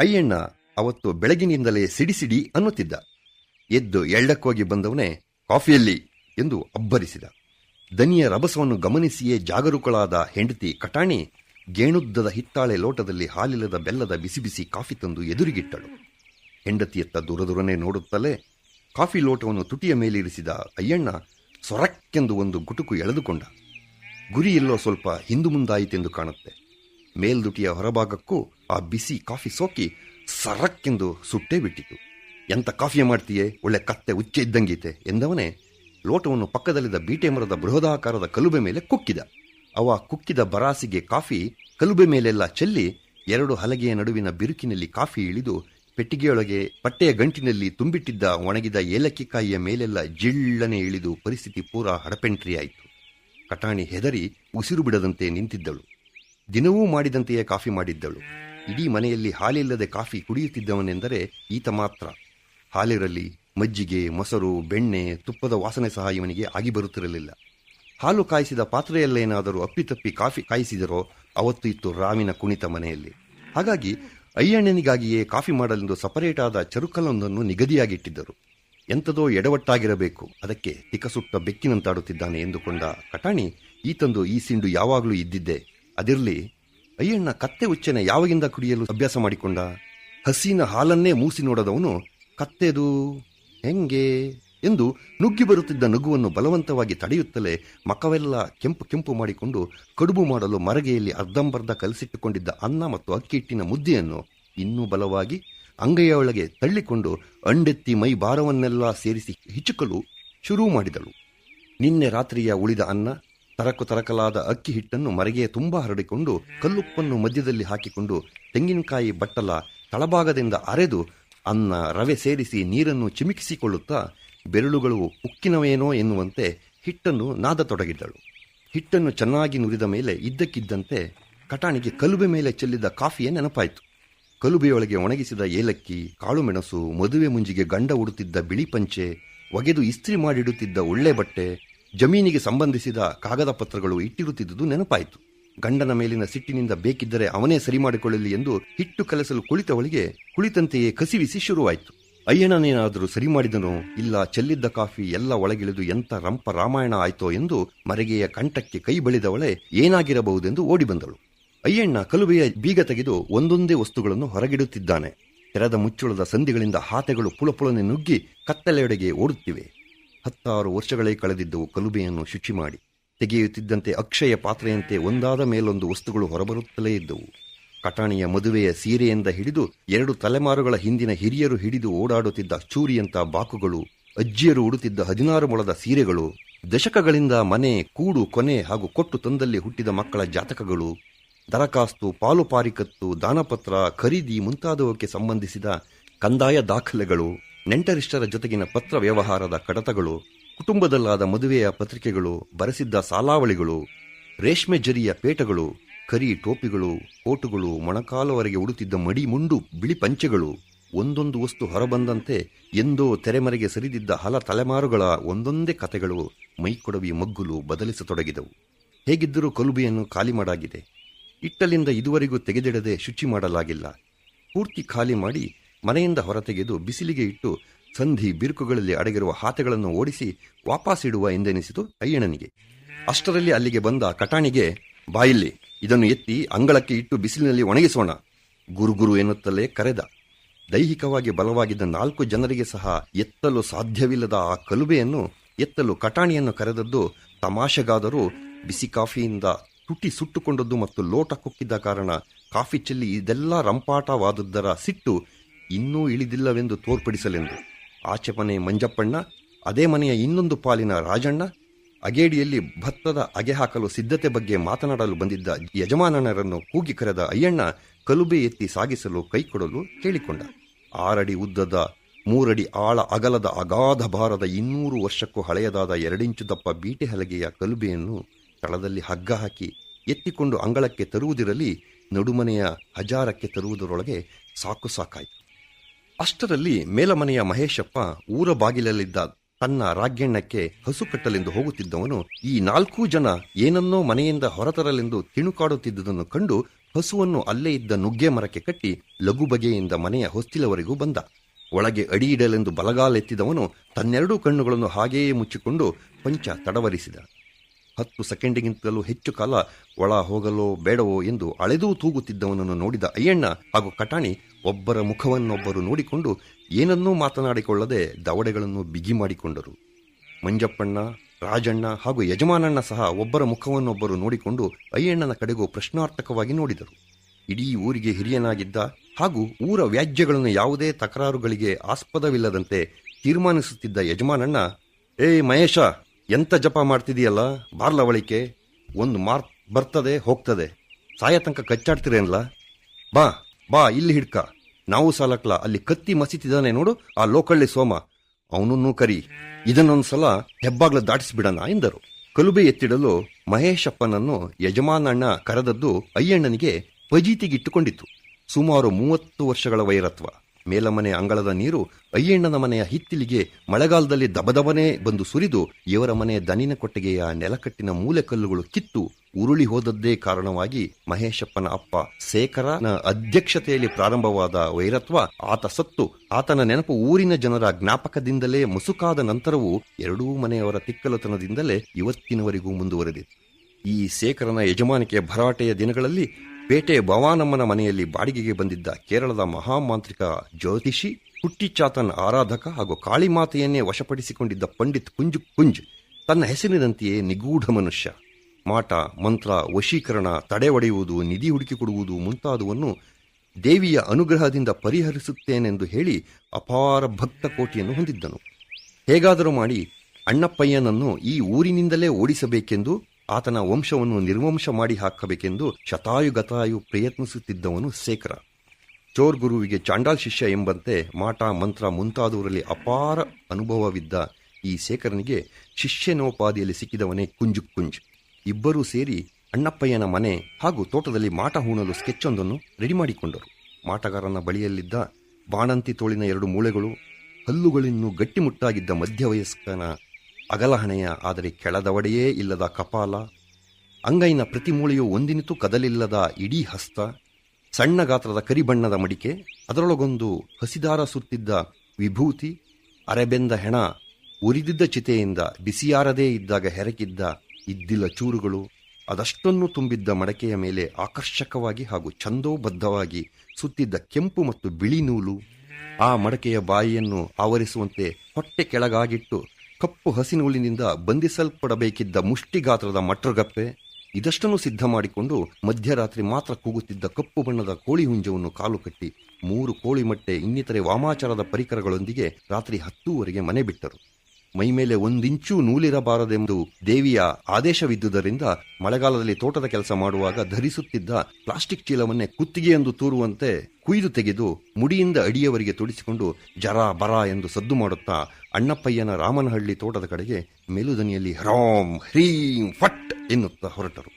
ಅಯ್ಯಣ್ಣ ಅವತ್ತು ಬೆಳಗಿನಿಂದಲೇ ಸಿಡಿಸಿಡಿ ಅನ್ನುತ್ತಿದ್ದ. ಎದ್ದು ಎಳ್ಳಕ್ಕೋಗಿ ಬಂದವನೇ ಕಾಫಿಯಲ್ಲಿ ಎಂದು ಅಬ್ಬರಿಸಿದ. ದನಿಯ ರಭಸವನ್ನು ಗಮನಿಸಿಯೇ ಜಾಗರೂಕಳಾದ ಹೆಂಡತಿ ಕಟಾಣಿ ಗೇಣುದ್ದದ ಹಿತ್ತಾಳೆ ಲೋಟದಲ್ಲಿ ಹಾಲಿಲ್ಲದ ಬೆಲ್ಲದ ಬಿಸಿ ಬಿಸಿ ಕಾಫಿ ತಂದು ಎದುರಿಗಿಟ್ಟಳು. ಹೆಂಡತಿಯತ್ತ ದೂರದೂರನೆ ನೋಡುತ್ತಲೇ ಕಾಫಿ ಲೋಟವನ್ನು ತುಟಿಯ ಮೇಲಿರಿಸಿದ ಅಯ್ಯಣ್ಣ ಸೊರಕ್ಕೆಂದು ಒಂದು ಗುಟುಕು ಎಳೆದುಕೊಂಡ. ಗುರಿ ಎಲ್ಲೋ ಸ್ವಲ್ಪ ಹಿಂದು ಮುಂದಾಯಿತೆಂದು ಕಾಣುತ್ತೆ. ಮೇಲ್ದುಟಿಯ ಹೊರಭಾಗಕ್ಕೂ ಆ ಬಿಸಿ ಕಾಫಿ ಸೋಕಿ ಸರಕ್ಕೆಂದು ಸುಟ್ಟೇ ಬಿಟ್ಟಿತು. ಎಂತ ಕಾಫಿ ಮಾಡ್ತೀಯೇ? ಒಳ್ಳೆ ಕತ್ತೆ ಉಚ್ಚೆ ಇದ್ದಂಗೀತೆ, ಎಂದವನೇ ಲೋಟವನ್ನು ಪಕ್ಕದಲ್ಲಿದ್ದ ಬೀಟೆ ಮರದ ಬೃಹದಾಕಾರದ ಕಲುಬೆ ಮೇಲೆ ಕುಕ್ಕಿದ. ಅವ ಕುಕ್ಕಿದ ಬರಾಸಿಗೆ ಕಾಫಿ ಕಲುಬೆ ಮೇಲೆಲ್ಲ ಚೆಲ್ಲಿ ಎರಡು ಹಲಗೆಯ ನಡುವಿನ ಬಿರುಕಿನಲ್ಲಿ ಕಾಫಿ ಇಳಿದು ಪೆಟ್ಟಿಗೆಯೊಳಗೆ ಪಟ್ಟೆಯ ಗಂಟಿನಲ್ಲಿ ತುಂಬಿಟ್ಟಿದ್ದ ಒಣಗಿದ ಏಲಕ್ಕಿಕಾಯಿಯ ಮೇಲೆಲ್ಲ ಜಿಳ್ಳನೆ ಇಳಿದು ಪರಿಸ್ಥಿತಿ ಪೂರಾ ಹಡಪೆಂಟ್ರಿಯಾಯಿತು. ಕಟಾಣಿ ಹೆದರಿ ಉಸಿರು ಬಿಡದಂತೆ ನಿಂತಿದ್ದಳು. ದಿನವೂ ಮಾಡಿದಂತೆಯೇ ಕಾಫಿ ಮಾಡಿದ್ದಳು. ಇಡೀ ಮನೆಯಲ್ಲಿ ಹಾಲಿಲ್ಲದೆ ಕಾಫಿ ಕುಡಿಯುತ್ತಿದ್ದವನೆಂದರೆ ಈತ ಮಾತ್ರ. ಹಾಲಿರಲಿ, ಮಜ್ಜಿಗೆ, ಮೊಸರು, ಬೆಣ್ಣೆ, ತುಪ್ಪದ ವಾಸನೆ ಸಹ ಇವನಿಗೆ ಆಗಿ ಬರುತ್ತಿರಲಿಲ್ಲ. ಹಾಲು ಕಾಯಿಸಿದ ಪಾತ್ರೆಯಲ್ಲೇನಾದರೂ ಅಪ್ಪಿತಪ್ಪಿ ಕಾಫಿ ಕಾಯಿಸಿದರೋ ಅವತ್ತು ಇತ್ತು ರಾಮಿನ ಕುಣಿತ ಮನೆಯಲ್ಲಿ. ಹಾಗಾಗಿ ಅಯ್ಯಣ್ಣನಿಗಾಗಿಯೇ ಕಾಫಿ ಮಾಡಲೆಂದು ಸಪರೇಟ್ ಆದ ಚರುಕಲೊಂದನ್ನು ನಿಗದಿಯಾಗಿಟ್ಟಿದ್ದರು. ಎಂಥದೋ ಎಡವಟ್ಟಾಗಿರಬೇಕು, ಅದಕ್ಕೆ ತಿಕ್ಕಸುಟ್ಟ ಬೆಕ್ಕಿನಂತಾಡುತ್ತಿದ್ದಾನೆ ಎಂದುಕೊಂಡ ಕಟಾಣಿ ಈತಂದು ಈ ಸಿಂಡು ಯಾವಾಗಲೂ ಇದ್ದಿದ್ದೆ, ಅದಿರಲಿ ಅಯ್ಯಣ್ಣ ಕತ್ತೆ ಉಚ್ಚೆನ ಯಾವಾಗಿಂದ ಕುಡಿಯಲು ಅಭ್ಯಾಸ ಮಾಡಿಕೊಂಡ? ಹಸಿನ ಹಾಲನ್ನೇ ಮೂಸಿ ನೋಡದವನು ಕತ್ತೆದು ಹೆಂಗೆ ಎಂದು ನುಗ್ಗಿ ಬರುತ್ತಿದ್ದ ನಗುವನ್ನು ಬಲವಂತವಾಗಿ ತಡೆಯುತ್ತಲೇ ಮಕವೆಲ್ಲ ಕೆಂಪು ಕೆಂಪು ಮಾಡಿಕೊಂಡು ಕಡುಬು ಮಾಡಲು ಮರಗೆಯಲ್ಲಿ ಅರ್ಧಂಬರ್ಧ ಕಲಸಿಟ್ಟುಕೊಂಡಿದ್ದ ಅನ್ನ ಮತ್ತು ಅಕ್ಕಿ ಹಿಟ್ಟಿನ ಮುದ್ದೆಯನ್ನು ಇನ್ನೂ ಬಲವಾಗಿ ಅಂಗೈಯ ಒಳಗೆ ತಳ್ಳಿಕೊಂಡು ಅಂಡೆತ್ತಿ ಮೈ ಭಾರವನ್ನೆಲ್ಲ ಸೇರಿಸಿ ಹಿಚುಕಲು ಶುರು ಮಾಡಿದಳು. ನಿನ್ನೆ ರಾತ್ರಿಯ ಉಳಿದ ಅನ್ನ ತರಕು ತರಕಲಾದ ಅಕ್ಕಿ ಹಿಟ್ಟನ್ನು ಮರೆಗೆ ತುಂಬಾ ಹರಡಿಕೊಂಡು ಕಲ್ಲುಪ್ಪನ್ನು ಮಧ್ಯದಲ್ಲಿ ಹಾಕಿಕೊಂಡು ತೆಂಗಿನಕಾಯಿ ಬಟ್ಟಲ ತಳಭಾಗದಿಂದ ಅರೆದು ಅನ್ನ ರವೆ ಸೇರಿಸಿ ನೀರನ್ನು ಚಿಮಿಕಿಸಿಕೊಳ್ಳುತ್ತಾ ಬೆರಳುಗಳು ಉಕ್ಕಿನವೇನೋ ಎನ್ನುವಂತೆ ಹಿಟ್ಟನ್ನು ನಾದತೊಡಗಿದ್ದಳು. ಹಿಟ್ಟನ್ನು ಚೆನ್ನಾಗಿ ನುರಿದ ಮೇಲೆ ಇದ್ದಕ್ಕಿದ್ದಂತೆ ಕಟಾಣಿಗೆ ಕಲುಬೆ ಮೇಲೆ ಚೆಲ್ಲಿದ ಕಾಫಿಯೇ ನೆನಪಾಯಿತು. ಕಲುಬೆಯೊಳಗೆ ಒಣಗಿಸಿದ ಏಲಕ್ಕಿ, ಕಾಳುಮೆಣಸು, ಮದುವೆ ಮುಂಜಿಗೆ ಗಂಡ ಉಡುತ್ತಿದ್ದ ಬಿಳಿ ಪಂಚೆ, ಒಗೆದು ಇಸ್ತ್ರಿ ಮಾಡಿಡುತ್ತಿದ್ದ ಒಳ್ಳೆ ಬಟ್ಟೆ ಜಮೀನಿಗೆ ಸಂಬಂಧಿಸಿದ ಕಾಗದ ಪತ್ರಗಳು ಇಟ್ಟಿರುತ್ತಿದ್ದುದು ನೆನಪಾಯಿತು. ಗಂಡನ ಮೇಲಿನ ಸಿಟ್ಟಿನಿಂದ ಬೇಕಿದ್ದರೆ ಅವನೇ ಸರಿ ಮಾಡಿಕೊಳ್ಳಲಿ ಎಂದು ಹಿಟ್ಟು ಕಲಸಲು ಕುಳಿತವಳಿಗೆ ಕುಳಿತಂತೆಯೇ ಕಸಿವಿಸಿ ಶುರುವಾಯಿತು. ಅಯ್ಯಣ್ಣನೇನಾದರೂ ಸರಿ ಮಾಡಿದನೋ ಇಲ್ಲ ಚೆಲ್ಲಿದ್ದ ಕಾಫಿ ಎಲ್ಲ ಒಳಗಿಳಿದು ಎಂಥ ರಂಪ ರಾಮಾಯಣ ಆಯ್ತೋ ಎಂದು ಮರೆಗೆಯ ಕಂಠಕ್ಕೆ ಕೈ ಬಳಿದವಳೆ ಏನಾಗಿರಬಹುದೆಂದು ಓಡಿಬಂದಳು. ಅಯ್ಯಣ್ಣ ಕಲುಬೆಯ ಬೀಗ ತೆಗೆದು ಒಂದೊಂದೇ ವಸ್ತುಗಳನ್ನು ಹೊರಗಿಡುತ್ತಿದ್ದಾನೆ. ತೆರೆದ ಮುಚ್ಚುಳದ ಸಂಧಿಗಳಿಂದ ಹಾತೆಗಳು ಪುಳಪುಳನೆ ನುಗ್ಗಿ ಕತ್ತಲೆಯೊಡೆಗೆ ಓಡುತ್ತಿವೆ. ಹತ್ತಾರು ವರ್ಷಗಳೇ ಕಳೆದಿದ್ದವು ಕಲುಬೆಯನ್ನು ಶುಚಿ ಮಾಡಿ. ತೆಗೆಯುತ್ತಿದ್ದಂತೆ ಅಕ್ಷಯ ಪಾತ್ರೆಯಂತೆ ಒಂದಾದ ಮೇಲೊಂದು ವಸ್ತುಗಳು ಹೊರಬರುತ್ತಲೇ ಇದ್ದವು. ಕಟಾಣಿಯ ಮದುವೆಯ ಸೀರೆಯಿಂದ ಹಿಡಿದು ಎರಡು ತಲೆಮಾರುಗಳ ಹಿಂದಿನ ಹಿರಿಯರು ಹಿಡಿದು ಓಡಾಡುತ್ತಿದ್ದ ಚೂರಿಯಂಥ ಬಾಕುಗಳು, ಅಜ್ಜಿಯರು ಉಡುತ್ತಿದ್ದ ಹದಿನಾರು ಮೊಳದ ಸೀರೆಗಳು, ದಶಕಗಳಿಂದ ಮನೆ, ಕೂಡು, ಕೊನೆ ಹಾಗೂ ಕೊಟ್ಟು ತಂದಲ್ಲಿ ಹುಟ್ಟಿದ ಮಕ್ಕಳ ಜಾತಕಗಳು ದರಖಾಸ್ತು ಪಾಲುಪಾರಿಕತ್ತು, ದಾನಪತ್ರ, ಖರೀದಿ ಮುಂತಾದವಕ್ಕೆ ಸಂಬಂಧಿಸಿದ ಕಂದಾಯ ದಾಖಲೆಗಳು. ನೆಂಟರಿಷ್ಟರ ಜೊತೆಗಿನ ಪತ್ರ ವ್ಯವಹಾರದ ಕಡತಗಳು, ಕುಟುಂಬದಲ್ಲಾದ ಮದುವೆಯ ಪತ್ರಿಕೆಗಳು, ಬರೆಸಿದ್ದ ಸಾಲಾವಳಿಗಳು, ರೇಷ್ಮೆ ಜರಿಯ ಪೇಟಗಳು, ಕರಿ ಟೋಪಿಗಳು, ಕೋಟುಗಳು, ಮೊಣಕಾಲವರೆಗೆ ಉಡುತ್ತಿದ್ದ ಮಡಿ ಮುಂಡು, ಬಿಳಿ ಪಂಚೆಗಳು, ಒಂದೊಂದು ವಸ್ತು ಹೊರಬಂದಂತೆ ಎಂದೋ ತೆರೆಮರೆಗೆ ಸರಿದಿದ್ದ ಹಲ ತಲೆಮಾರುಗಳ ಒಂದೊಂದೇ ಕತೆಗಳು ಮೈಕೊಡವಿ ಮಗ್ಗುಲು ಬದಲಿಸತೊಡಗಿದವು. ಹೇಗಿದ್ದರೂ ಕಲುಬೆಯನ್ನು ಖಾಲಿ ಮಾಡಾಗಿದೆ. ಇಟ್ಟಲಿಂದ ಇದುವರೆಗೂ ತೆಗೆದಿಡದೆ ಶುಚಿ ಮಾಡಲಾಗಿಲ್ಲ. ಪೂರ್ತಿ ಖಾಲಿ ಮಾಡಿ ಮನೆಯಿಂದ ಹೊರತೆಗೆದು ಬಿಸಿಲಿಗೆ ಇಟ್ಟು ಸಂಧಿ ಬಿರುಕುಗಳಲ್ಲಿ ಅಡಗಿರುವ ಹಾತೆಗಳನ್ನು ಓಡಿಸಿ ವಾಪಾಸಿಡುವ ಎಂದೆನಿಸಿತು ಅಯ್ಯಣ್ಣನಿಗೆ. ಅಷ್ಟರಲ್ಲಿ ಅಲ್ಲಿಗೆ ಬಂದ ಕಟಾಣಿಗೆ, ಬಾಯಿಲ್ಲಿ, ಇದನ್ನು ಎತ್ತಿ ಅಂಗಳಕ್ಕೆ ಇಟ್ಟು ಬಿಸಿಲಿನಲ್ಲಿ ಒಣಗಿಸೋಣ, ಗುರುಗುರು ಎನ್ನುತ್ತಲೇ ಕರೆದ. ದೈಹಿಕವಾಗಿ ಬಲವಾಗಿದ್ದ ನಾಲ್ಕು ಜನರಿಗೆ ಸಹ ಎತ್ತಲು ಸಾಧ್ಯವಿಲ್ಲದ ಆ ಕಲುಬೆಯನ್ನು ಎತ್ತಲು ಕಟಾಣಿಯನ್ನು ಕರೆದದ್ದು ತಮಾಷೆಗಾದರೂ ಬಿಸಿ ಕಾಫಿಯಿಂದ ತುಟಿ ಸುಟ್ಟುಕೊಂಡದ್ದು ಮತ್ತು ಲೋಟ ಕುಕ್ಕಿದ್ದ ಕಾರಣ ಕಾಫಿ ಚೆಲ್ಲಿ ಇದೆಲ್ಲ ರಂಪಾಟವಾದದ್ದರ ಸಿಟ್ಟು ಇನ್ನೂ ಇಳಿದಿಲ್ಲವೆಂದು ತೋರ್ಪಡಿಸಲೆಂದು. ಆಚೆ ಮನೆ ಮಂಜಪ್ಪಣ್ಣ, ಅದೇ ಮನೆಯ ಇನ್ನೊಂದು ಪಾಲಿನ ರಾಜಣ್ಣ, ಅಗೇಡಿಯಲ್ಲಿ ಭತ್ತದ ಅಗೆ ಹಾಕಲು ಸಿದ್ಧತೆ ಬಗ್ಗೆ ಮಾತನಾಡಲು ಬಂದಿದ್ದ ಯಜಮಾನನರನ್ನು ಕೂಗಿ ಕರೆದ ಅಯ್ಯಣ್ಣ ಕಲುಬೆ ಎತ್ತಿ ಸಾಗಿಸಲು ಕೈಕೊಡಲು ಕೇಳಿಕೊಂಡ. ಆರಡಿ ಉದ್ದದ ಮೂರಡಿ ಆಳ ಅಗಲದ ಅಗಾಧ ಭಾರದ ಇನ್ನೂರು ವರ್ಷಕ್ಕೂ ಹಳೆಯದಾದ ಎರಡಿಂಚು ದಪ್ಪ ಬೀಟೆ ಹಲಗೆಯ ಕಲುಬೆಯನ್ನು ತಳದಲ್ಲಿ ಹಗ್ಗ ಹಾಕಿ ಎತ್ತಿಕೊಂಡು ಅಂಗಳಕ್ಕೆ ತರುವುದಿರಲಿ, ನಡುಮನೆಯ ಹಜಾರಕ್ಕೆ ತರುವುದರೊಳಗೆ ಸಾಕು ಸಾಕಾಯಿತು. ಅಷ್ಟರಲ್ಲಿ ಮೇಲಮನೆಯ ಮಹೇಶಪ್ಪ ಊರ ಬಾಗಿಲಲ್ಲಿದ್ದ ತನ್ನ ರಾಗ್ಯಣ್ಣಕ್ಕೆ ಹಸು ಕಟ್ಟಲೆಂದು ಹೋಗುತ್ತಿದ್ದವನು ಈ ನಾಲ್ಕೂ ಜನ ಏನನ್ನೋ ಮನೆಯಿಂದ ಹೊರತರಲೆಂದು ತಿಣುಕಾಡುತ್ತಿದ್ದುದನ್ನು ಕಂಡು ಹಸುವನ್ನು ಅಲ್ಲೇ ಇದ್ದ ನುಗ್ಗೆ ಮರಕ್ಕೆ ಕಟ್ಟಿ ಲಘು ಬಗೆಯಿಂದ ಮನೆಯ ಹೊಸ್ತಿಲವರೆಗೂ ಬಂದ. ಒಳಗೆ ಅಡಿಯಿಡಲೆಂದು ಬಲಗಾಲೆತ್ತಿದವನು ತನ್ನೆರಡೂ ಕಣ್ಣುಗಳನ್ನು ಹಾಗೆಯೇ ಮುಚ್ಚಿಕೊಂಡು ಪಂಚ ತಡವರಿಸಿದ. ಹತ್ತು ಸೆಕೆಂಡಿಗಿಂತಲೂ ಹೆಚ್ಚು ಕಾಲ ಒಳ ಹೋಗಲೋ ಬೇಡವೋ ಎಂದು ಅಳೆದೂ ತೂಗುತ್ತಿದ್ದವನನ್ನು ನೋಡಿದ ಅಯ್ಯಣ್ಣ ಹಾಗೂ ಕಟಾಣಿ ಒಬ್ಬರ ಮುಖವನ್ನೊಬ್ಬರು ನೋಡಿಕೊಂಡು ಏನನ್ನೂ ಮಾತನಾಡಿಕೊಳ್ಳದೆ ದವಡೆಗಳನ್ನು ಬಿಗಿ ಮಾಡಿಕೊಂಡರು. ಮಂಜಪ್ಪಣ್ಣ, ರಾಜಣ್ಣ ಹಾಗೂ ಯಜಮಾನಣ್ಣ ಸಹ ಒಬ್ಬರ ಮುಖವನ್ನೊಬ್ಬರು ನೋಡಿಕೊಂಡು ಅಯ್ಯಣ್ಣನ ಕಡೆಗೂ ಪ್ರಶ್ನಾರ್ಥಕವಾಗಿ ನೋಡಿದರು. ಇಡೀ ಊರಿಗೆ ಹಿರಿಯನಾಗಿದ್ದ ಹಾಗೂ ಊರ ವ್ಯಾಜ್ಯಗಳನ್ನು ಯಾವುದೇ ತಕರಾರುಗಳಿಗೆ ಆಸ್ಪದವಿಲ್ಲದಂತೆ ತೀರ್ಮಾನಿಸುತ್ತಿದ್ದ ಯಜಮಾನಣ್ಣ ಏ ಮಹೇಶ ಎಂತ ಜಪ ಮಾಡ್ತಿದೀಯಲ್ಲ? ಬಾರ್ಲವಳಿಕೆ ಒಂದು ಮಾರ್ಕ್ ಬರ್ತದೆ, ಹೋಗ್ತದೆ. ಸಾಯ ತನಕ ಕಚ್ಚಾಡ್ತಿರೇನ್ಲ? ಬಾ ಬಾ, ಇಲ್ಲಿ ಹಿಡ್ಕ. ನಾವು ಸಾಲಕ್ಲ, ಅಲ್ಲಿ ಕತ್ತಿ ಮಸಿತಿದ್ದಾನೆ ನೋಡು, ಆ ಲೋಕಳ್ಳಿ ಸೋಮ. ಅವನನ್ನು ಕರಿ. ಇದನ್ನೊಂದ್ಸಲ ಹೆಬ್ಬಾಗ್ಲ ದಾಟಿಸ್ಬಿಡಣ ಎಂದರು. ಕಲುಬೆ ಎತ್ತಿಡಲು ಮಹೇಶಪ್ಪನನ್ನು ಯಜಮಾನಣ್ಣ ಕರೆದದ್ದು ಅಯ್ಯಣ್ಣನಿಗೆ ಪಜೀತಿಗಿಟ್ಟುಕೊಂಡಿತ್ತು ಸುಮಾರು ಮೂವತ್ತು ವರ್ಷಗಳ ವೈರತ್ವ. ಮೇಲಮನೆ ಅಂಗಳದ ನೀರು ಅಯ್ಯಣ್ಣನ ಮನೆಯ ಹಿತ್ತಿಲಿಗೆ ಮಳೆಗಾಲದಲ್ಲಿ ದಬದಬನೆ ಬಂದು ಸುರಿದು ಇವರ ಮನೆಯ ದನಿನ ಕೊಟ್ಟಿಗೆಯ ನೆಲಕಟ್ಟಿನ ಮೂಲೆಕಲ್ಲುಗಳು ಕಿತ್ತು ಉರುಳಿ ಹೋದದ್ದೇ ಕಾರಣವಾಗಿ ಮಹೇಶಪ್ಪನ ಅಪ್ಪ ಶೇಖರನ ಅಧ್ಯಕ್ಷತೆಯಲ್ಲಿ ಪ್ರಾರಂಭವಾದ ವೈರತ್ವ, ಆತ ಸತ್ತು, ಆತನ ನೆನಪು ಊರಿನ ಜನರ ಜ್ಞಾಪಕದಿಂದಲೇ ಮುಸುಕಾದ ನಂತರವೂ ಎರಡೂ ಮನೆಯವರ ತಿಕ್ಕಲತನದಿಂದಲೇ ಇವತ್ತಿನವರೆಗೂ ಮುಂದುವರೆದಿತ್ತು. ಈ ಶೇಖರನ ಯಜಮಾನಿಕೆಯ ಭರಾಟೆಯ ದಿನಗಳಲ್ಲಿ ಪೇಟೆ ಭವಾನಮ್ಮನ ಮನೆಯಲ್ಲಿ ಬಾಡಿಗೆಗೆ ಬಂದಿದ್ದ ಕೇರಳದ ಮಹಾಮಾಂತ್ರಿಕ ಜ್ಯೋತಿಷಿ, ಹುಟ್ಟಿಚಾತನ್ ಆರಾಧಕ ಹಾಗೂ ಕಾಳಿಮಾತೆಯನ್ನೇ ವಶಪಡಿಸಿಕೊಂಡಿದ್ದ ಪಂಡಿತ್ ಕುಂಜು ಕುಂಜ್ ತನ್ನ ಹೆಸರಿನಂತೆಯೇ ನಿಗೂಢ ಮನುಷ್ಯ. ಮಾಟ, ಮಂತ್ರ, ವಶೀಕರಣ, ತಡೆ ಒಡೆಯುವುದು, ನಿಧಿ ಹುಡುಕಿಕೊಡುವುದು ಮುಂತಾದವನ್ನು ದೇವಿಯ ಅನುಗ್ರಹದಿಂದ ಪರಿಹರಿಸುತ್ತೇನೆಂದು ಹೇಳಿ ಅಪಾರ ಭಕ್ತ ಕೋಟಿಯನ್ನು ಹೊಂದಿದ್ದನು. ಹೇಗಾದರೂ ಮಾಡಿ ಅಣ್ಣಪ್ಪಯ್ಯನನ್ನು ಈ ಊರಿನಿಂದಲೇ ಓಡಿಸಬೇಕೆಂದು ಆತನ ವಂಶವನ್ನು ನಿರ್ವಂಶ ಮಾಡಿ ಹಾಕಬೇಕೆಂದು ಶತಾಯುಗತಾಯು ಪ್ರಯತ್ನಿಸುತ್ತಿದ್ದವನು ಶೇಖರ. ಚೋರ್ ಗುರುವಿಗೆ ಚಾಂಡಾಲ್ ಶಿಷ್ಯ ಎಂಬಂತೆ ಮಾಟ, ಮಂತ್ರ ಮುಂತಾದವರಲ್ಲಿ ಅಪಾರ ಅನುಭವವಿದ್ದ ಈ ಶೇಖರನಿಗೆ ಶಿಷ್ಯನೋಪಾದಿಯಲ್ಲಿ ಸಿಕ್ಕಿದವನೇ ಕುಂಜು ಕುಂಜ್ ಇಬ್ಬರೂ ಸೇರಿ ಅಣ್ಣಪ್ಪಯ್ಯನ ಮನೆ ಹಾಗೂ ತೋಟದಲ್ಲಿ ಮಾಟ ಹೂಣಲು ಸ್ಕೆಚ್ ಒಂದನ್ನು ರೆಡಿ ಮಾಡಿಕೊಂಡರು. ಮಾಟಗಾರನ ಬಳಿಯಲ್ಲಿದ್ದ ಬಾಣಂತಿ ತೋಳಿನ ಎರಡು ಮೂಳೆಗಳು, ಹಲ್ಲುಗಳಿನ್ನೂ ಗಟ್ಟಿಮುಟ್ಟಾಗಿದ್ದ ಮಧ್ಯವಯಸ್ಕನ ಅಗಲಹಣೆಯ ಆದರೆ ಕೆಳದವಡೆಯೇ ಇಲ್ಲದ ಕಪಾಲ, ಅಂಗೈನ ಪ್ರತಿ ಮೂಳೆಯು ಒಂದಿನಿತು ಕದಲಿಲ್ಲದ ಇಡೀ ಹಸ್ತ, ಸಣ್ಣ ಗಾತ್ರದ ಕರಿಬಣ್ಣದ ಮಡಿಕೆ, ಅದರೊಳಗೊಂದು ಹಸಿದಾರ ಸುತ್ತಿದ್ದ ವಿಭೂತಿ, ಅರೆಬೆಂದ ಹೆಣ ಉರಿದಿದ್ದ ಚಿತೆಯಿಂದ ಬಿಸಿಯಾರದೇ ಇದ್ದಾಗ ಹೆರಕಿದ್ದ ಇದ್ದಿಲ್ಲ ಚೂರುಗಳು, ಅದಷ್ಟನ್ನು ತುಂಬಿದ್ದ ಮಡಕೆಯ ಮೇಲೆ ಆಕರ್ಷಕವಾಗಿ ಹಾಗೂ ಛಂದೋಬದ್ಧವಾಗಿ ಸುತ್ತಿದ್ದ ಕೆಂಪು ಮತ್ತು ಬಿಳಿ ನೂಲು, ಆ ಮಡಕೆಯ ಬಾಯಿಯನ್ನು ಆವರಿಸುವಂತೆ ಹೊಟ್ಟೆ ಕೆಳಗಾಗಿಟ್ಟು ಕಪ್ಪು ಹಸಿನೂಲಿನಿಂದ ಬಂಧಿಸಲ್ಪಡಬೇಕಿದ್ದ ಮುಷ್ಟಿಗಾತ್ರದ ಮಟ್ರಗಪ್ಪೆ ಇದಷ್ಟನ್ನು ಸಿದ್ಧ ಮಾಡಿಕೊಂಡು ಮಧ್ಯರಾತ್ರಿ ಮಾತ್ರ ಕೂಗುತ್ತಿದ್ದ ಕಪ್ಪು ಬಣ್ಣದ ಕೋಳಿ ಹುಂಜವನ್ನು ಕಾಲು ಕಟ್ಟಿ ಮೂರು ಕೋಳಿ ಮಟ್ಟೆ ಇನ್ನಿತರೆ ವಾಮಾಚಾರದ ಪರಿಕರಗಳೊಂದಿಗೆ ರಾತ್ರಿ ಹತ್ತೂವರೆಗೆ ಮನೆ ಬಿಟ್ಟರು. ಮೈಮೇಲೆ ಒಂದಿಂಚೂ ನೂಲಿರಬಾರದೆಂದು ದೇವಿಯ ಆದೇಶವಿದ್ದುದರಿಂದ ಮಳೆಗಾಲದಲ್ಲಿ ತೋಟದ ಕೆಲಸ ಮಾಡುವಾಗ ಧರಿಸುತ್ತಿದ್ದ ಪ್ಲಾಸ್ಟಿಕ್ ಚೀಲವನ್ನೇ ಕುತ್ತಿಗೆಯೆಂದು ತೂರುವಂತೆ ಕುಯ್ದು ತೆಗೆದು ಮುಡಿಯಿಂದ ಅಡಿಯವರಿಗೆ ತೊಡಿಸಿಕೊಂಡು ಜರ ಬರ ಎಂದು ಸದ್ದು ಮಾಡುತ್ತಾ ಅಣ್ಣಪ್ಪಯ್ಯನ ರಾಮನಹಳ್ಳಿ ತೋಟದ ಕಡೆಗೆ ಮೇಲುದನಿಯಲ್ಲಿ ಹ್ರಾಂ ಹ್ರೀಂ ಫಟ್ ಎನ್ನುತ್ತಾ ಹೊರಟರು.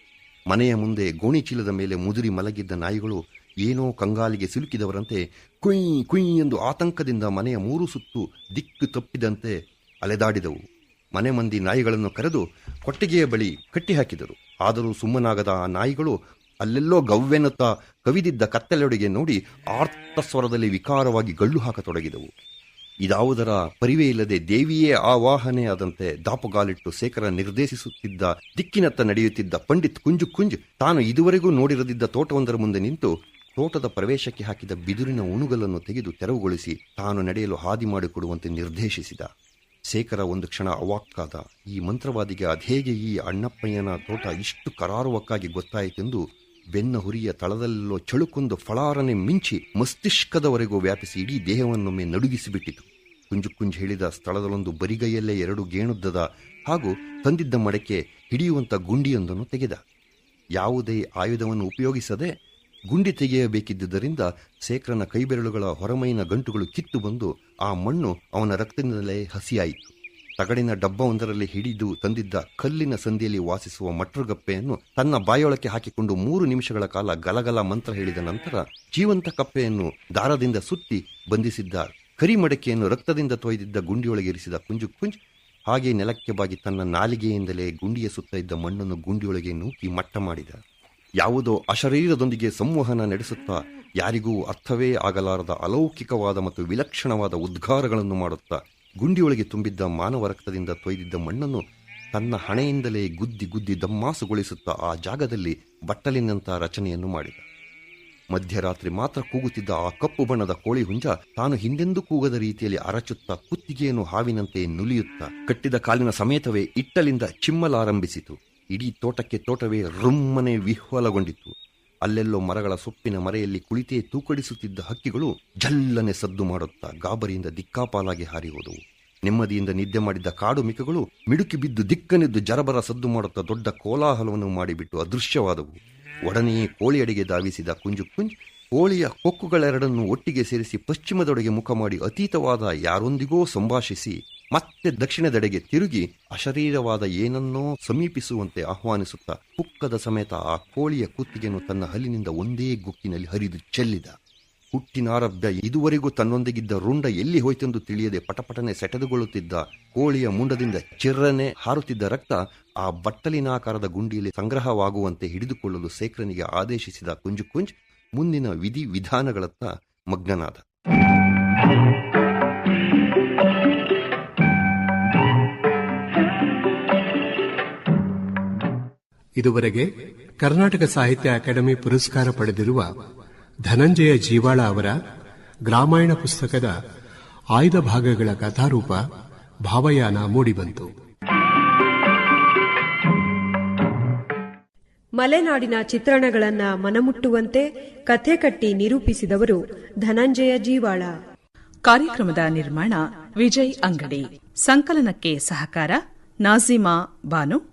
ಮನೆಯ ಮುಂದೆ ಗೋಣಿ ಚೀಲದ ಮೇಲೆ ಮುದುರಿ ಮಲಗಿದ್ದ ನಾಯಿಗಳು ಏನೋ ಕಂಗಾಲಿಗೆ ಸಿಲುಕಿದವರಂತೆ ಕುಯ್ ಕುಯ್ ಎಂದು ಆತಂಕದಿಂದ ಮನೆಯ ಮೂರು ಸುತ್ತು ದಿಕ್ಕು ತಪ್ಪಿದಂತೆ ಅಲೆದಾಡಿದವು. ಮನೆ ಮಂದಿ ನಾಯಿಗಳನ್ನು ಕರೆದು ಕೊಟ್ಟಿಗೆಯ ಬಳಿ ಕಟ್ಟಿಹಾಕಿದರು. ಆದರೂ ಸುಮ್ಮನಾಗದ ಆ ನಾಯಿಗಳು ಅಲ್ಲೆಲ್ಲೋ ಗವ್ವೆನ್ನುತ್ತಾ ಕವಿದಿದ್ದ ಕತ್ತಲೆಯೊಡೆಗೆ ನೋಡಿ ಆರ್ತ ಸ್ವರದಲ್ಲಿ ವಿಕಾರವಾಗಿ ಗಳ್ಳು ಹಾಕತೊಡಗಿದವು. ಇದಾವುದರ ಪರಿವೇ ಇಲ್ಲದೆ ದೇವಿಯೇ ಆವಾಹನೆಯಾದಂತೆ ದಾಪುಗಾಲಿಟ್ಟು ಶೇಖರ ನಿರ್ದೇಶಿಸುತ್ತಿದ್ದ, ದಿಕ್ಕಿನತ್ತ ನಡೆಯುತ್ತಿದ್ದ ಪಂಡಿತ್ ಕುಂಜು ಕುಂಜ್ ತಾನು ಇದುವರೆಗೂ ನೋಡಿರದಿದ್ದ ತೋಟವೊಂದರ ಮುಂದೆ ನಿಂತು ತೋಟದ ಪ್ರವೇಶಕ್ಕೆ ಹಾಕಿದ ಬಿದಿರಿನ ಉಣುಗಲನ್ನು ತೆಗೆದು ತೆರವುಗೊಳಿಸಿ ತಾನು ನಡೆಯಲು ಹಾದಿ ಮಾಡಿಕೊಡುವಂತೆ ನಿರ್ದೇಶಿಸಿದ. ಶೇಖರ ಒಂದು ಕ್ಷಣ ಅವಾಕ್ಕಾದ, ಈ ಮಂತ್ರವಾದಿಗೆ ಅದೇಗೆ ಈ ಅಣ್ಣಪ್ಪಯ್ಯನ ತೋಟ ಇಷ್ಟು ಕರಾರುವಕ್ಕಾಗಿ ಗೊತ್ತಾಯಿತೆಂದು ಬೆನ್ನ ಹುರಿಯ ತಳದಲ್ಲೋ ಚಳುಕೊಂದು ಫಳಾರನೆ ಮಿಂಚಿ ಮಸ್ತಿಷ್ಕದವರೆಗೂ ವ್ಯಾಪಿಸಿ ಇಡೀ ದೇಹವನ್ನೊಮ್ಮೆ ನಡುಗಿಸಿಬಿಟ್ಟಿತು. ಕುಂಜು ಕುಂಜು ಹೇಳಿದ ಸ್ಥಳದಲ್ಲೊಂದು ಬರಿಗೈಯಲ್ಲೇ ಎರಡು ಗೇಣುದ್ದದ ಹಾಗೂ ತಂದಿದ್ದ ಮಡಕೆ ಹಿಡಿಯುವಂಥ ಗುಂಡಿಯೊಂದನ್ನು ತೆಗೆದ. ಯಾವುದೇ ಆಯುಧವನ್ನು ಉಪಯೋಗಿಸದೆ ಗುಂಡಿ ತೆಗೆಯಬೇಕಿದ್ದರಿಂದ ಶೇಖರನ ಕೈಬೆರಳುಗಳ ಹೊರಮೈನ ಗಂಟುಗಳು ಕಿತ್ತು ಬಂದು ಆ ಮಣ್ಣು ಅವನ ರಕ್ತದಿಂದಲೇ ಹಸಿಯಾಯಿತು. ತಗಡಿನ ಡಬ್ಬವೊಂದರಲ್ಲಿ ಹಿಡಿದು ತಂದಿದ್ದ ಕಲ್ಲಿನ ಸಂದಿಯಲ್ಲಿ ವಾಸಿಸುವ ಮಟ್ರುಗಪ್ಪೆಯನ್ನು ತನ್ನ ಬಾಯೊಳಕ್ಕೆ ಹಾಕಿಕೊಂಡು ಮೂರು ನಿಮಿಷಗಳ ಕಾಲ ಗಲಗಲ ಮಂತ್ರ ಹೇಳಿದ ನಂತರ ಜೀವಂತ ಕಪ್ಪೆಯನ್ನು ದಾರದಿಂದ ಸುತ್ತಿ ಬಂಧಿಸಿದ್ದ ಕರಿಮಡಕೆಯನ್ನು ರಕ್ತದಿಂದ ತೊಯ್ದಿದ್ದ ಗುಂಡಿಯೊಳಗೆ ಇರಿಸಿದ ಕುಂಜು ಕುಂಜ್ ಹಾಗೆ ನೆಲಕ್ಕೆ ಬಾಗಿ ತನ್ನ ನಾಲಿಗೆಯಿಂದಲೇ ಗುಂಡಿಯ ಸುತ್ತ ಇದ್ದ ಮಣ್ಣನ್ನು ಗುಂಡಿಯೊಳಗೆ ನೂಕಿ ಮಟ್ಟ ಮಾಡಿದ. ಯಾವುದೋ ಅಶರೀರದೊಂದಿಗೆ ಸಂವಹನ ನಡೆಸುತ್ತಾ ಯಾರಿಗೂ ಅರ್ಥವೇ ಆಗಲಾರದ ಅಲೌಕಿಕವಾದ ಮತ್ತು ವಿಲಕ್ಷಣವಾದ ಉದ್ಗಾರಗಳನ್ನು ಮಾಡುತ್ತಾ ಗುಂಡಿಯೊಳಗೆ ತುಂಬಿದ್ದ ಮಾನವ ರಕ್ತದಿಂದ ತೊಯ್ದಿದ್ದ ಮಣ್ಣನ್ನು ತನ್ನ ಹಣೆಯಿಂದಲೇ ಗುದ್ದಿ ಗುದ್ದಿ ದಮ್ಮಾಸುಗೊಳಿಸುತ್ತಾ ಆ ಜಾಗದಲ್ಲಿ ಬಟ್ಟಲಿನಂಥ ರಚನೆಯನ್ನು ಮಾಡಿದ. ಮಧ್ಯರಾತ್ರಿ ಮಾತ್ರ ಕೂಗುತ್ತಿದ್ದ ಆ ಕಪ್ಪು ಬಣ್ಣದ ಕೋಳಿ ಹುಂಜ ತಾನು ಹಿಂದೆಂದೂ ಕೂಗದ ರೀತಿಯಲ್ಲಿ ಅರಚುತ್ತಾ ಕುತ್ತಿಗೆಯನ್ನು ಹಾವಿನಂತೆ ನುಲಿಯುತ್ತಾ ಕಟ್ಟಿದ ಕಾಲಿನ ಸಮೇತವೇ ಇಟ್ಟಲಿಂದ ಚಿಮ್ಮಲಾರಂಭಿಸಿತು. ಇಡೀ ತೋಟಕ್ಕೆ ತೋಟವೇ ರುಮ್ಮನೆ ವಿಹ್ವಲಗೊಂಡಿತ್ತು. ಅಲ್ಲೆಲ್ಲೋ ಮರಗಳ ಸೊಪ್ಪಿನ ಮರೆಯಲ್ಲಿ ಕುಳಿತೇ ತೂಕಡಿಸುತ್ತಿದ್ದ ಹಕ್ಕಿಗಳು ಜಲ್ಲನೆ ಸದ್ದು ಮಾಡುತ್ತಾ ಗಾಬರಿಯಿಂದ ದಿಕ್ಕಾಪಾಲಾಗಿ ಹಾರಿ ಹೋದವು ನೆಮ್ಮದಿಯಿಂದ ನಿದ್ದೆ ಮಾಡಿದ್ದ ಕಾಡು ಮಿಕಗಳು ಮಿಡುಕಿ ಬಿದ್ದು ದಿಕ್ಕನೆದ್ದು ಜರಬರ ಸದ್ದು ಮಾಡುತ್ತಾ ದೊಡ್ಡ ಕೋಲಾಹಲವನ್ನು ಮಾಡಿಬಿಟ್ಟು ಅದೃಶ್ಯವಾದವು. ಒಡನೆಯೇ ಅಡಿಗೆ ಧಾವಿಸಿದ ಕುಂಜು ಕುಂಜ್ ಕೋಳಿಯ ಕೊಕ್ಕುಗಳೆರಡನ್ನು ಒಟ್ಟಿಗೆ ಸೇರಿಸಿ ಪಶ್ಚಿಮದೊಡೆಗೆ ಮುಖ ಮಾಡಿ ಅತೀತವಾದ ಯಾರೊಂದಿಗೋ ಸಂಭಾಷಿಸಿ ಮತ್ತೆ ದಕ್ಷಿಣದೆಡೆಗೆ ತಿರುಗಿ ಅಶರೀರವಾದ ಏನನ್ನೋ ಸಮೀಪಿಸುವಂತೆ ಆಹ್ವಾನಿಸುತ್ತಾ ಪುಕ್ಕದ ಸಮೇತ ಆ ಕೋಳಿಯ ಕುತ್ತಿಗೆಯನ್ನು ತನ್ನ ಹಲ್ಲಿನಿಂದ ಒಂದೇ ಗುಕ್ಕಿನಲ್ಲಿ ಹರಿದು ಚೆಲ್ಲಿದ. ಹುಟ್ಟಿನಾರಭ್ಯ ಇದುವರೆಗೂ ತನ್ನೊಂದಿಗಿದ್ದ ರುಂಡ ಎಲ್ಲಿ ಹೋಯ್ತೆಂದು ತಿಳಿಯದೆ ಪಟಪಟನೆ ಸೆಟೆದುಕೊಳ್ಳುತ್ತಿದ್ದ ಕೋಳಿಯ ಮುಂಡದಿಂದ ಚಿರ್ರನೆ ಹಾರುತ್ತಿದ್ದ ರಕ್ತ ಆ ಬಟ್ಟಲಿನಾಕಾರದ ಗುಂಡಿಯಲ್ಲಿ ಸಂಗ್ರಹವಾಗುವಂತೆ ಹಿಡಿದುಕೊಳ್ಳಲು ಶೇಖರನಿಗೆ ಆದೇಶಿಸಿದ ಕುಂಜು ಕುಂಜ್ ಮುಂದಿನ ವಿಧಿ ವಿಧಾನಗಳತ್ತ ಮಗ್ನನಾದ. ಇದುವರೆಗೆ ಕರ್ನಾಟಕ ಸಾಹಿತ್ಯ ಅಕಾಡೆಮಿ ಪುರಸ್ಕಾರ ಪಡೆದಿರುವ ಧನಂಜಯ ಜೀವಾಳ ಅವರ ಗ್ರಾಮಾಯಣ ಪುಸ್ತಕದ ಆಯ್ದ ಭಾಗಗಳ ಕಥಾರೂಪ ಭಾವಯಾನ ಮೂಡಿಬಂತು. ಮಲೆನಾಡಿನ ಚಿತ್ರಣಗಳನ್ನ ಮನಮುಟ್ಟುವಂತೆ ಕಥೆ ಕಟ್ಟಿ ನಿರೂಪಿಸಿದವರು ಧನಂಜಯ ಜೀವಾಳ. ಕಾರ್ಯಕ್ರಮದ ನಿರ್ಮಾಣ ವಿಜಯ್ ಅಂಗಡಿ. ಸಂಕಲನಕ್ಕೆ ಸಹಕಾರ ನಾಜಿಮಾ ಬಾನು.